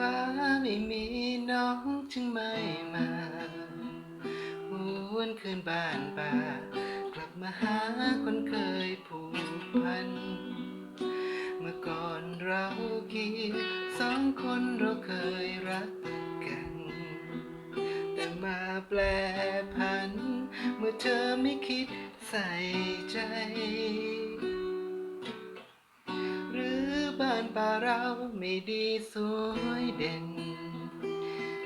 ฟ้าไม่มีน้องจึงไม่มาหวนคืนบ้านป่ากลับมาหาคนเคยผูกพัน เมื่อก่อนเราคิดสองคนเราเคยรักกัน แต่มาแปลพัน เมื่อเธอไม่คิดใส่ใจ บ้านป่าเราไม่ดีสวยเด่น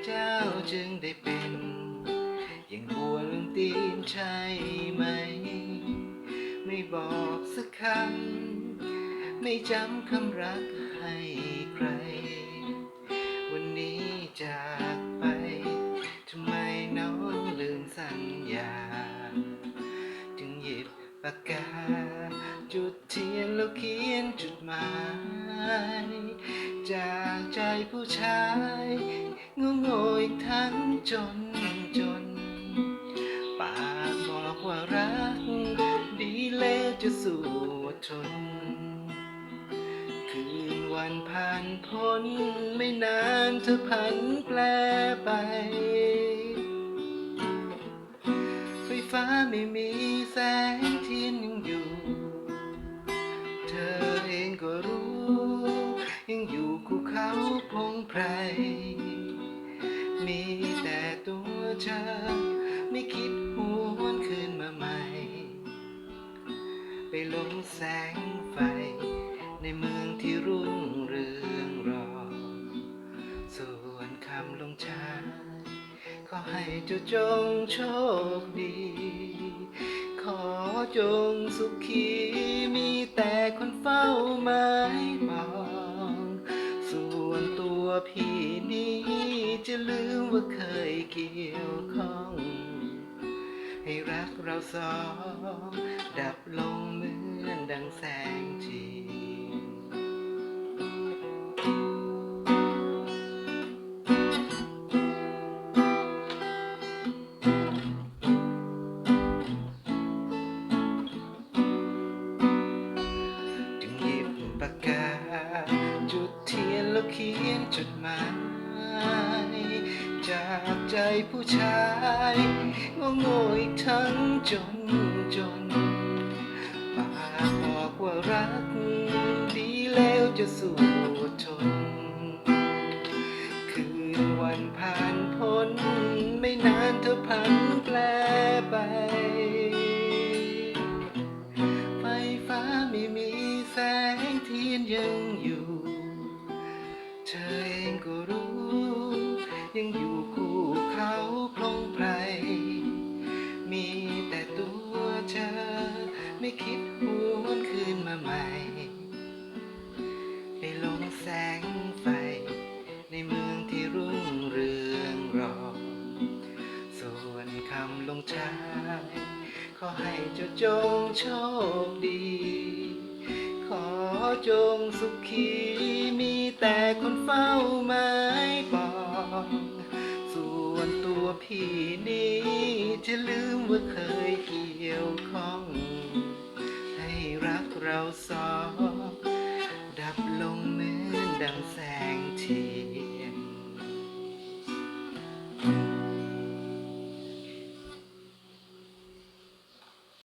เจ้าจึงได้เป็นอย่างบัวลืมตีนใช่ไหม ไม่บอกสักคำ ไม่จำคำรักให้ใคร วันนี้จากไปทำไมน้องลืมสัญญา จึงหยิบปากกา จุดเทียนแล้วเขียนจุดหมาย จากใจผู้ชายงงโงยทั้งจนจน ปากบอกว่ารัก ดีแล้วจะสู้ทน คืนวันผ่านพ้น ไม่นานเธอพันแปลไปไฟฟ้าไม่มีแสงเทียนยังอยู่ เธอเองก็รู้ ยังอยู่คู่เขาพงไพร มีแต่ตัวเธอ ไม่คิดหวนคืนมาใหม่ ไปหลงแสงไฟ ในเมืองที่รุ่งเรืองรอ ส่วนคำลงชายขอให้เจ้าจงโชคดี ขอจงสุขีมีแต่คนเฝ้าไม้ พี่นี้จะลืมว่าเคยเกี่ยวข้อง ให้รักเราสองดับลงเหมือนดังแสงจี ขียนจดหมาย จากใจผู้ชายงงโงยทั้งจนจนปากบอกว่ารัก ดีแล้วจะสู้ทน คืนวันผ่านพ้น ไม่นานเธอพันแปล เธอเองก็รู้ ยังอยู่คู่เขาพลงไพร มีแต่ตัวเธอ ไม่คิดหวนคืนมาใหม่ ไปหลงแสงไฟ ในเมืองที่รุ่งเรืองรอ ส่วนคำลงชายขอให้เจ้าจงโชคดี ขอจงสุขีมี แต่คนเฝ้าไม้บอกส่วนตัวพี่นี้จะลืมว่าเคยเกี่ยวข้อง ให้รักเราสอง